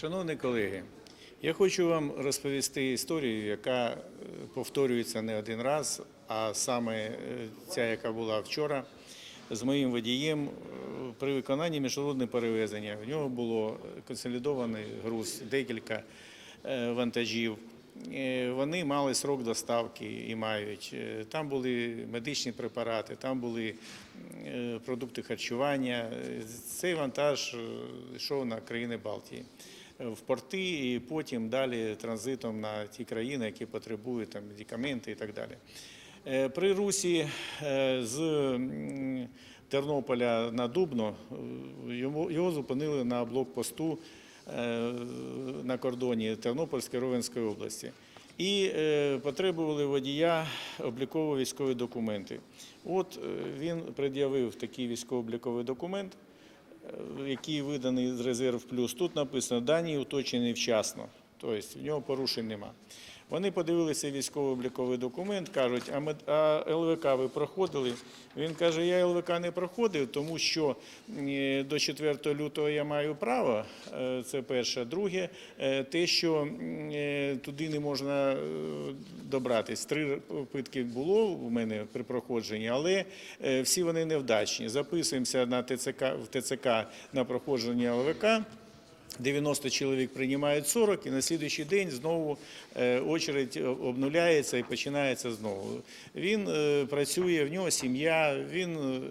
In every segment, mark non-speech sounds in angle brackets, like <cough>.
Шановні колеги, я хочу вам розповісти історію, яка е, повторюється не один раз, а саме е, ця, яка була вчора з моїм водієм е, при виконанні міжнародного перевезення. В нього було консолідований груз, декілька вантажів. Вони мали срок доставки і мають. Там були медичні препарати, там були продукти харчування. Цей вантаж йшов на країни Балтії в порти і потім далі транзитом на ті країни, які потребують там, медикаменти і так далі. Е, При русі е, з Тернополя на Дубно е, його зупинили на блокпосту е, на кордоні Тернопільської Ровенської області. І е, потребували водія обліково-військові документи. От е, він пред'явив такий військово-обліковий документ, е, який виданий з резерв плюс. Тут написано дані уточнені вчасно, тобто в нього порушень нема. Вони подивилися військово-обліковий документ, кажуть, а, ЛВК ви проходили? Він каже, я ЛВК не проходив, тому що е, до 4 лютого я маю право. е, Це перше. Друге, е, те, що туди не можна добратись. Три попитки було у мене при проходженні, але всі вони невдачні. Записуємося на ТЦК в ТЦК на проходження ЛВК. 90 чоловік приймають 40, і на слідуючий день знову е, очередь обнуляється і починається знову. Він е, працює, в нього сім'я, він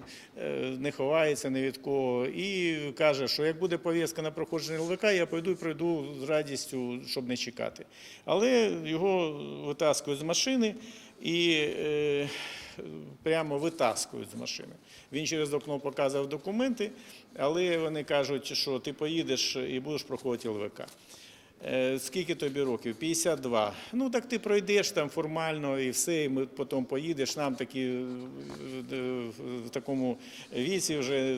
не ховається ні від кого і каже, що як буде пов'язка на проходження ЛВК, я пойду і пройду з радістю, щоб не чекати. Але його витаскують з машини і е, прямо витаскують з машини. Він через окно показував документи, але вони кажуть, що ти поїдеш і будеш проходити ЛВК. Е, Скільки тобі років? 52. Ну так ти пройдеш там формально і все, і ми потім поїдеш. Нам такі е, в такому віці вже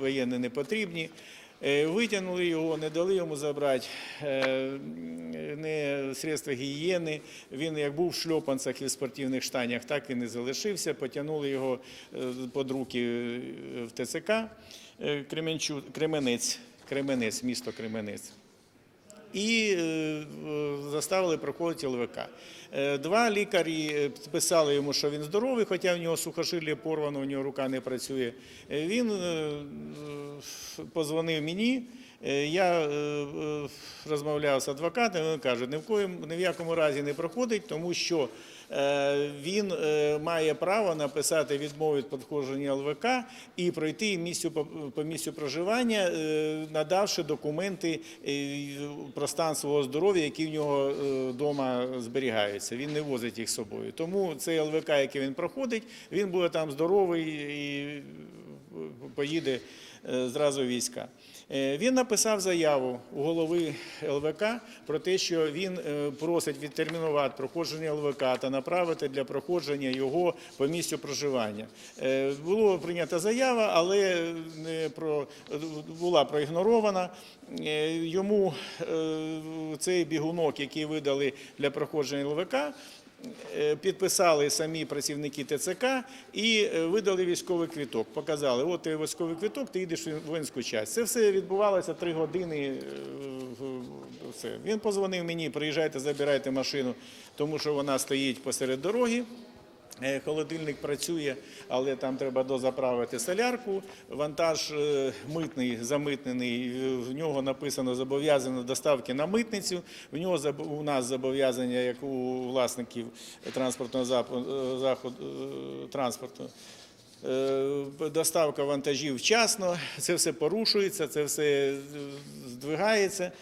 воєнні не потрібні. Е, Витягнули його, не дали йому забрати е, не средства гігієни. Він як був в шльопанцях і в спортивних штанях, так і не залишився. Потягнули його е, під руки в ТЦК Кременець, місто Кременець і е, заставили проходити ЛВК. Е, Два лікарі е, писали йому, що він здоровий, хоча в нього сухожилля порвано, у нього рука не працює. Він позвонив мені. Е, Я е, е, розмовляв з адвокатом, він каже, ні в коїм ні в якому разі не проходить, тому що він має право написати відмову від проходження ЛВК і пройти місцю по- місцю проживання, надавши документи про стан свого здоров'я, які в нього вдома зберігаються. Він не возить їх з собою. Тому цей ЛВК, який він проходить, він буде там здоровий і поїде зразу війська. Е, Він написав заяву у голови ЛВК про те, що він е, просить відтермінувати проходження ЛВК та направити для проходження його по місцю проживання. Е, Була прийнята заява, але була проігнорована. Йому цей бігунок, який видали для проходження ЛВК, підписали самі працівники ТЦК і е, видали військовий квіток. Показали, от ти військовий квіток, ти йдеш в воїнську часть. Це все відбувалося три години. е. Він позвонив мені, приїжджайте, забирайте машину, тому що вона стоїть посеред дороги. Е, Холодильник працює, але там треба дозаправити солярку. Вантаж е, митний, замитнений. В нього написано зобов'язано доставки на митницю. В нього у нас зобов'язання, як у власників транспортного е, заходу транспорту. Доставка вантажів вчасно, це все порушується, це все здвигається.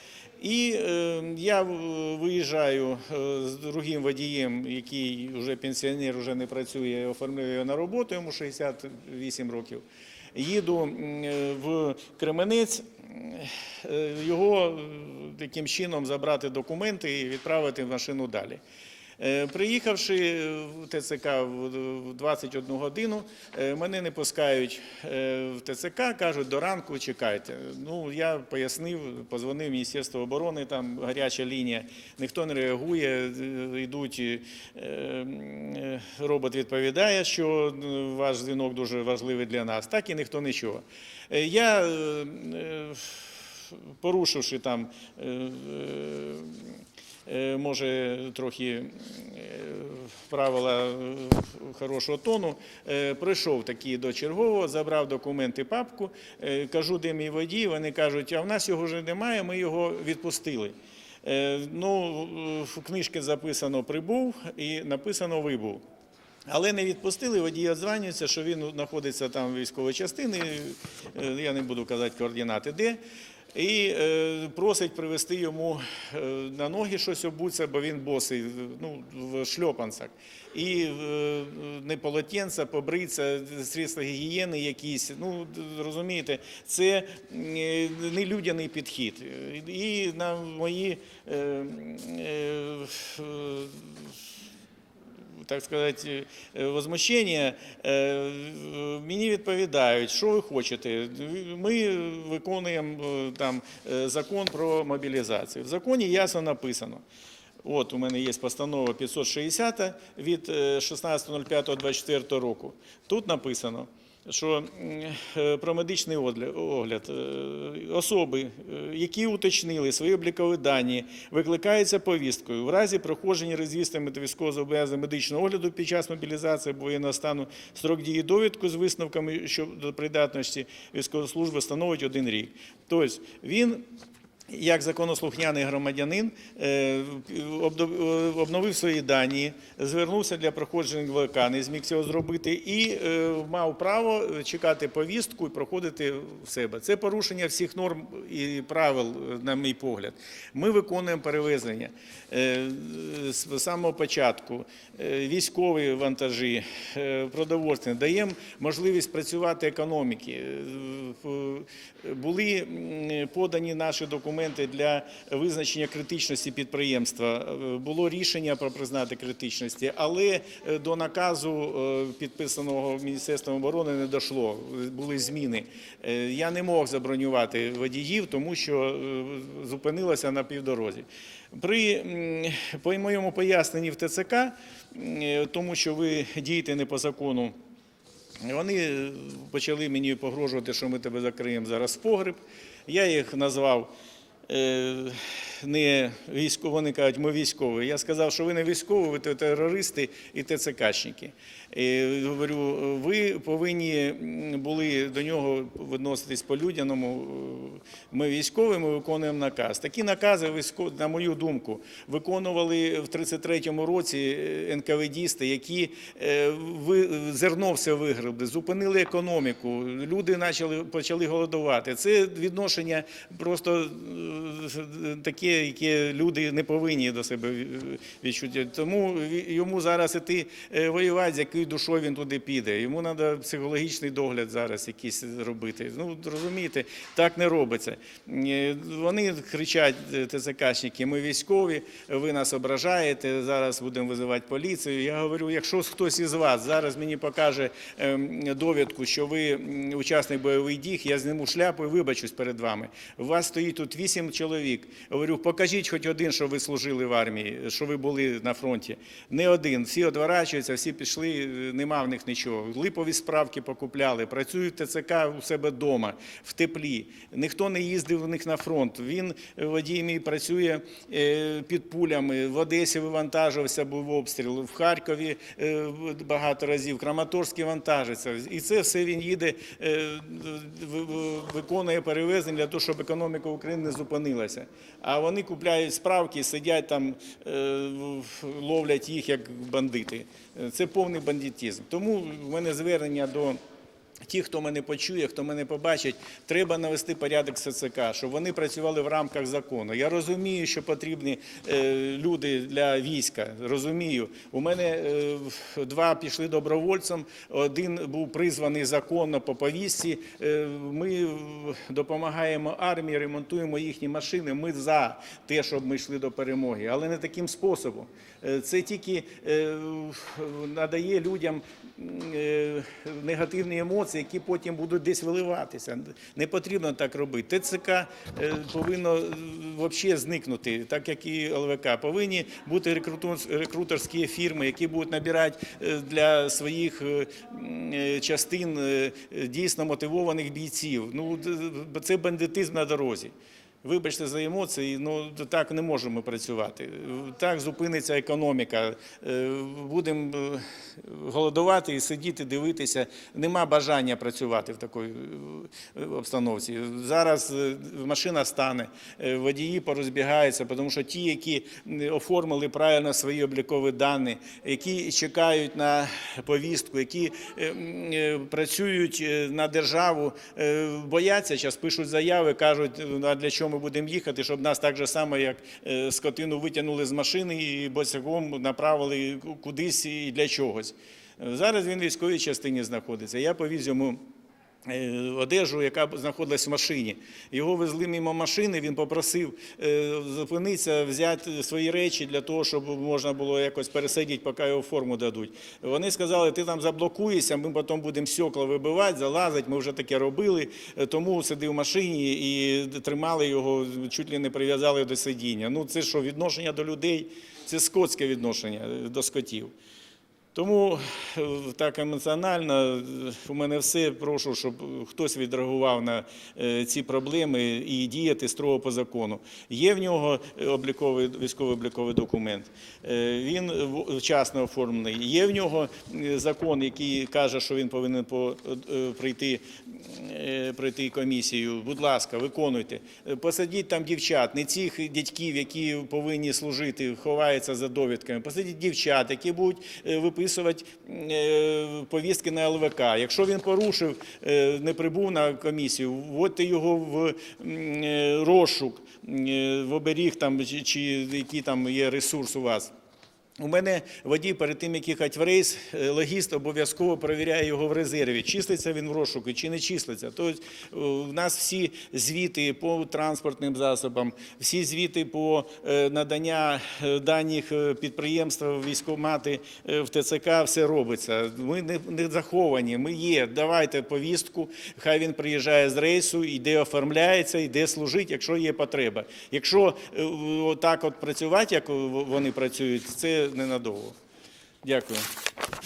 І е, я виїжджаю е, з другим водієм, який вже пенсіонер, вже не працює, оформлюю його на роботу, йому 68 років. Їду е, в Кременець, його таким чином забрати документи і відправити в машину далі. Е, Приїхавши в ТЦК в в 21 годину, е, мене не пускають е, в ТЦК, кажуть, до ранку чекайте. Ну, я пояснив, позвонив Міністерство оборони, там гаряча лінія, ніхто не реагує, йдуть, робот відповідає, що ваш дзвінок дуже важливий для нас, так і ніхто нічого. Я порушивши там, може, трохи е, правила е, хорошого тону, е, прийшов такий до чергового, забрав документи, папку, е, кажу, де мій водій, вони кажуть, а в нас його вже немає, ми його відпустили. Е, Ну, в книжці записано прибув і написано вибув. Але не відпустили, водій odзванюється, що він знаходиться там в військовій частині, е, я не буду казати координати де, і е, просить привезти йому е, на ноги щось обуться, бо він босий, ну, в шльопанцях. І е, не полотенця, побриться, средства гігієни якісь. Ну, розумієте, це е, не людяний підхід. І на мої так сказати, е, возмущення, е, мені відповідають, що ви хочете. Ми виконуємо е, там е, закон про мобілізацію. В законі ясно написано. От у мене є постанова 560 від е, 16.05.24 року. Тут написано, що е, про медичний огляд е, особи, е, які уточнили свої облікові дані, викликаються повісткою в разі проходження розвістами та військово медичного огляду під час мобілізації або воєнного стану строк дії довідку з висновками щодо придатності військової служби становить один рік. Тобто він як законослухняний громадянин е, е, обновив свої дані, звернувся для проходження ВК, не зміг цього зробити і е, мав право чекати повістку і проходити в себе. Це порушення всіх норм і правил, на мій погляд. Ми виконуємо перевезення з самого початку. Військові вантажі, продовольственні, даємо можливість працювати економіки. Були подані наші документи для визначення критичності підприємства. Е, Було рішення про признати критичності, але е, до наказу, е, підписаного Міністерством оборони, не дійшло. Були зміни. Я не мог забронювати водіїв, тому що зупинилося на півдорозі. При по моєму поясненні в ТЦК, тому що ви дієте не по закону. Вони почали мені погрожувати, що ми тебе закриємо зараз в погреб. Я їх назвав Uh, не військові, вони кажуть, ми військові. Я сказав, що ви не військові, ви терористи і ТЦКшники. І говорю, ви повинні були до нього відноситись по-людяному. Ми військові, ми виконуємо наказ. Такі накази, на мою думку, виконували в 33-му році е, НКВДісти, які е, зерно все вигребли, зупинили економіку, люди почали, голодувати. Це відношення просто е, яке люди не повинні до себе відчути. Тому йому зараз іти е, воювати, з якою душою він туди піде. Йому треба психологічний догляд зараз якийсь робити. Ну, розумієте, так не робиться. Вони кричать, е, ТЦКшники, ми військові, ви нас ображаєте, зараз будемо визивати поліцію. Я говорю, якщо хтось із вас зараз мені покаже ем, довідку, що ви учасник бойових дій, я зніму шляпу і вибачусь перед вами. У вас стоїть тут вісім чоловік. Говорю, покажіть хоч один, що ви служили в армії, що ви були на фронті. Не один. Всі одворачуються, всі пішли, нема в них нічого. Липові справки покупляли, працюють в ТЦК у себе вдома, в теплі. Ніхто не їздив у них на фронт. Він е, водій мій працює е, під пулями. В Одесі вивантажувався, був обстріл, в Харкові е, багато разів, в Краматорській вантажиться. І це все він їде, виконує перевезення для того, щоб економіка України не зупинилася. А вони купляють справки, сидять там, е, ловлять їх як бандити. Це повний бандитизм. Тому в мене звернення до. Ті, хто мене почує, хто мене побачить, треба навести порядок СЦК, щоб вони працювали в рамках закону. Я розумію, що потрібні е, люди для війська. Розумію. У мене е, два пішли добровольцем, один був призваний законно по повістці. Е, ми допомагаємо армії, ремонтуємо їхні машини. Ми за те, щоб ми йшли до перемоги, але не таким способом. Це тільки надає людям негативні емоції, які потім будуть десь виливатися. Не потрібно так робити. ТЦК е, повинно взагалі зникнути, так як і ЛВК. Повинні бути рекрутерські фірми, які будуть набирати е, для своїх е, е, частин е, дійсно мотивованих бійців. Ну, це бандитизм на дорозі. Вибачте за емоції, ну так не можемо працювати. Так зупиниться економіка. Е, Будемо е, голодувати і сидіти, дивитися. Нема бажання працювати в такій е, обстановці. Зараз машина стане, водії порозбігаються, тому що ті, які оформили правильно свої облікові дані, які чекають на повістку, які працюють на державу, бояться зараз, пишуть заяви, кажуть, «Ну, а для чого ми будемо їхати, щоб нас так же само, як е, скотину витягнули з машини і босяком направили кудись і для чогось. Е, Зараз він в військовій частині знаходиться. Я повіз йому одежу, яка знаходилась в машині. Його везли мимо машини, він попросив е, зупинитися, взяти свої речі для того, щоб можна було якось пересидіти, поки його форму дадуть. Вони сказали, ти там заблокуєшся, ми потім будемо стекла вибивати, залазити, ми вже таке робили, Е, тому сиди в машині і тримали його, чуть ли не прив'язали до сидіння. Ну це що, відношення до людей? Це скотське відношення е, до скотів. Тому е, так емоціонально е, у мене все. Прошу, щоб хтось відреагував на е, ці проблеми і діяти строго по закону. Є в нього обліковий військовий обліковий документ. Він вчасно оформлений. Є в нього закон, який каже, що він повинен по- прийти, пройти комісію. Будь ласка, виконуйте. Е, Посадіть там дівчат, не цих дядьків, які повинні служити, ховаються за довідками. Посадіть дівчат, які будуть е, виписувати е, повістки на ЛВК. Якщо він порушив, е, не прибув на комісію, вводьте його в е, розшук, е, в оберіг там, чи, який там є ресурс у вас. У мене водій перед тим, як їхати в рейс, е, логіст обов'язково перевіряє його в резерві, числиться він в розшуку чи не числиться. Тобто е, у нас всі звіти по транспортним засобам, всі звіти по е, надання даних підприємства, військомати в ТЦК, все робиться. Ми не, заховані, ми є. Давайте повістку, хай він приїжджає з рейсу, йде оформляється, йде служить, якщо є потреба. Якщо отак от працювати, як вони працюють, це ненадовго. Дякую.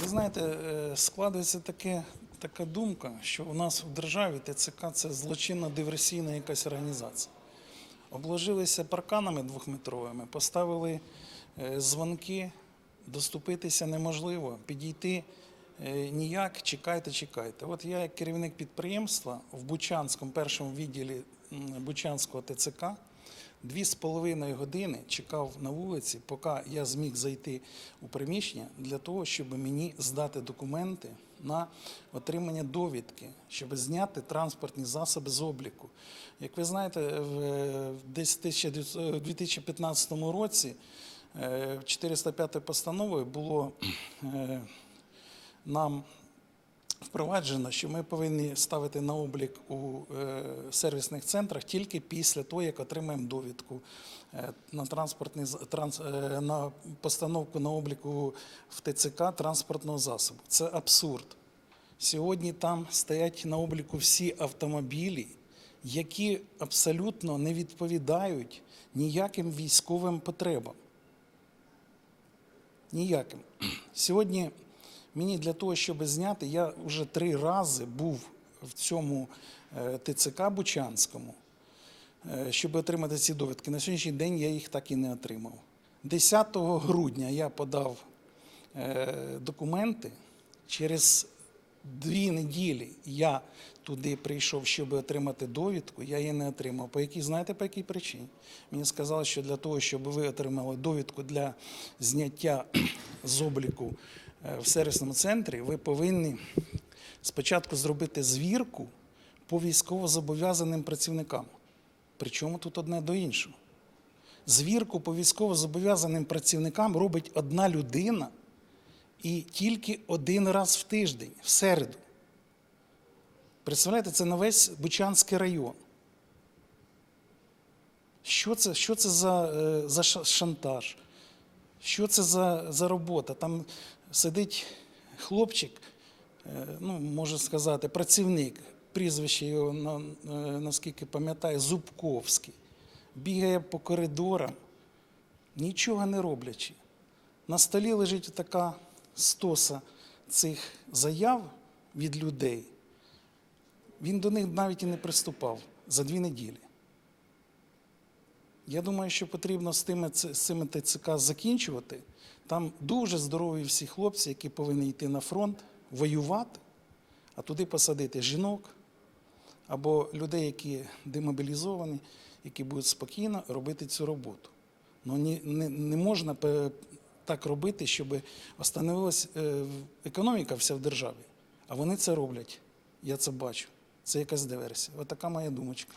Ви знаєте, е, складається таке, така думка, що у нас в державі ТЦК це злочинна диверсійна якась організація. Обложилися парканами двохметровими, поставили е, дзвонки, доступитися неможливо, підійти е, ніяк, чекайте, чекайте. От я, як керівник підприємства в Бучанському першому відділі Бучанського ТЦК, Дві з половиною години чекав на вулиці, поки я зміг зайти у приміщення для того, щоб мені здати документи на отримання довідки, щоб зняти транспортні засоби з обліку. Як ви знаєте, в е, десь 1900 в 2015 році е, 405 постановою було е, нам впроваджено, що ми повинні ставити на облік у е, сервісних центрах тільки після того, як отримаємо довідку е, на транспортний транс, е, на постановку на обліку в ТЦК транспортного засобу. Це абсурд. Сьогодні там стоять на обліку всі автомобілі, які абсолютно не відповідають ніяким військовим потребам. Ніяким. Сьогодні мені для того, щоб зняти, я вже три рази був в цьому е, ТЦК Бучанському, е, щоб отримати ці довідки. На сьогоднішній день я їх так і не отримав. 10 грудня я подав е, документи. Через дві неділі я туди прийшов, щоб отримати довідку, я її не отримав. По якій, знаєте, по якій причині? Мені сказали, що для того, щоб ви отримали довідку для зняття <clears throat> з обліку в сервісному центрі, ви повинні спочатку зробити звірку по військовозобов'язаним працівникам. Причому тут одне до іншого. Звірку по військовозобов'язаним працівникам робить одна людина і тільки один раз в тиждень, в середу. Представляєте, це на весь Бучанський район. Що це, що це за, е, за шантаж? Що це за, за робота? Там сидить хлопчик, е, ну, можу сказати, працівник, прізвище його, е, наскільки пам'ятаю, Зубковський. Бігає по коридорам, нічого не роблячи. На столі лежить така стоса цих заяв від людей. Він до них навіть і не приступав за дві неділі. Я думаю, що потрібно з цими ТЦК закінчувати. Там дуже здорові всі хлопці, які повинні йти на фронт, воювати, а туди посадити жінок або людей, які демобілізовані, які будуть спокійно робити цю роботу. Ну, не, не, не можна так робити, щоб остановилась е, економіка вся в державі. А вони це роблять. Я це бачу. Це якась диверсія. Отака моя думочка.